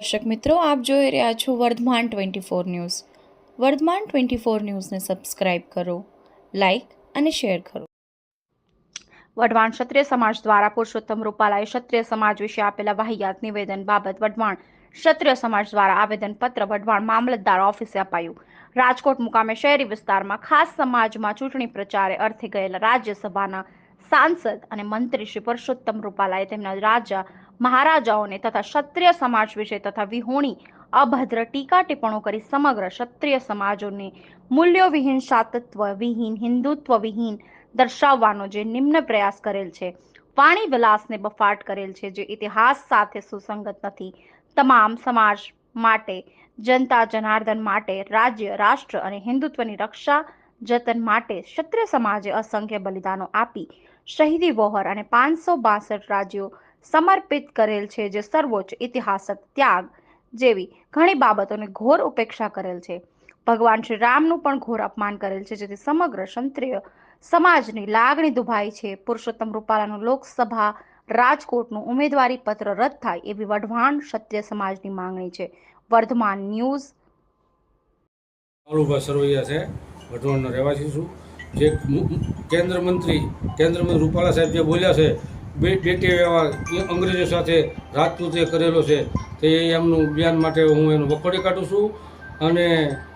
દર્શક મિત્રો, આપ જોઈ રહ્યા છો Vardhman twenty four news. Vardhman twenty four ન્યૂઝને સબસ્ક્રાઇબ કરો, લાઇક અને શેર કરો. વઢવાણ ક્ષત્રિય સમાજ દ્વારા પુરુષોત્તમ રૂપાલાએ ક્ષત્રિય સમાજ વિશે આપેલા વાહિયાત નિવેદન બાબત વઢવાણ ક્ષત્રિય સમાજ દ્વારા આવેદનપત્ર વઢવાણ મામલતદાર ઓફિસે અપાયું. રાજકોટ મુકામે શહેરી વિસ્તારમાં ખાસ સમાજમાં ચૂંટણી પ્રચારે અર્થે ગયેલા રાજ્યસભાના સાંસદ અને મંત્રી શ્રી પુરુષોત્તમ રૂપાલાએ તેમના રાજા મહારાજાઓને તથા ક્ષત્રિય સમાજ વિશે તથા વિહોણી અભદ્ર ટીકા ટિપ્પણો કરી સમગ્ર ક્ષત્રિય સમાજોને મૂલ્યોવિહીન સાતત્વ વિહીન હિન્દુત્વ વિહીન દર્શાવવાનો જે નિમ્ન પ્રયાસ કરેલ છે, વાણી વિલાસને બફાટ કરેલ છે, જે ઇતિહાસ સાથે સુસંગત નથી. તમામ સમાજ માટે, જનતા જનાર્દન માટે, રાજ્ય, રાષ્ટ્ર અને હિન્દુત્વની રક્ષા જતન માટે ક્ષત્રિય સમાજે અસંખ્ય બલિદાનો આપી. શહીદી વોહર અને પાંચસો બાસઠ રાજ્યો સમર્પિત કરેલ છે જે સર્વોચ્ચ ઇતિહાસક ત્યાગ જેવી ઘણી બાબતોની ઘોર ઉપેક્ષા કરેલ છે. ભગવાન શ્રી રામનું પણ ઘોર અપમાન કરેલ છે, જેથી સમગ્ર ક્ષત્રિય સમાજની લાગણી દુભાઈ છે. પુરુષોત્તમ રૂપાલાનું લોકસભા રાજકોટનું ઉમેદવારી પત્ર રદ થાય એવી વઢવાણ ક્ષત્રિય સમાજની માંગણી છે. વર્ધમાન ન્યૂઝ. મારુભા સરવૈયા છે. વઢવાણનો રહેવાસી છું. જે કેન્દ્ર મંત્રી કેન્દ્ર મંત્રી રૂપાલા સાહેબ જે બોલ્યા છે બેટી વ્યવહાર એ અંગ્રેજો સાથે રાજપૂતે કરેલો છે, તે એમનું બયાન માટે હું એનું વખોડી કાઢું છું. અને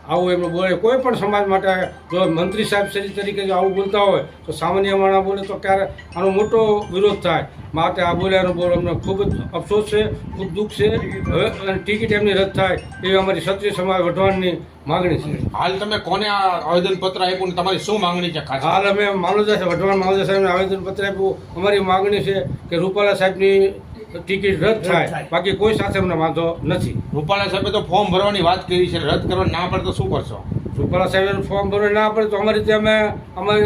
આવું એમનું બોલે કોઈ પણ સમાજ માટે જો મંત્રી સાહેબ શ્રી તરીકે જો આવું બોલતા હોય તો સામાન્ય માણસ બોલે તો ક્યારે આનો મોટો વિરોધ થાય. માટે આ બોલ્યાનો બોલ અમને ખૂબ જ અફસોસ છે ખૂબ દુઃખ છે. હવે અને ટિકિટ એમની રદ થાય એવી અમારી ક્ષત્રિય સમાજ વઢવાણની માગણી છે. હાલ તમે કોને આ આવેદન પત્ર આપ્યું ને તમારી શું માંગણી છે હાલ અમે મામલતદાર વઢવાણ મામલતદાર સાહેબને આવેદનપત્ર આપ્યું. અમારી માગણી છે કે રૂપાલા સાહેબની ટિકિટ રદ થાય. બાકી કોઈ સાથે અમને વાંધો નથી. રૂપાલા સાહેબે તો ફોર્મ ભરવાની વાત કરી છે. રદ કરવા ના પડે તો શું કરશો? રૂપાલા સાહેબે ફોર્મ ભરવા ના પડે તો અમારી રીતે અમે અમારે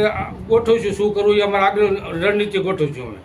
ગોઠવીશું. શું કરવું એ અમારે આગળ રણનીતિ ગોઠવીશું અમે.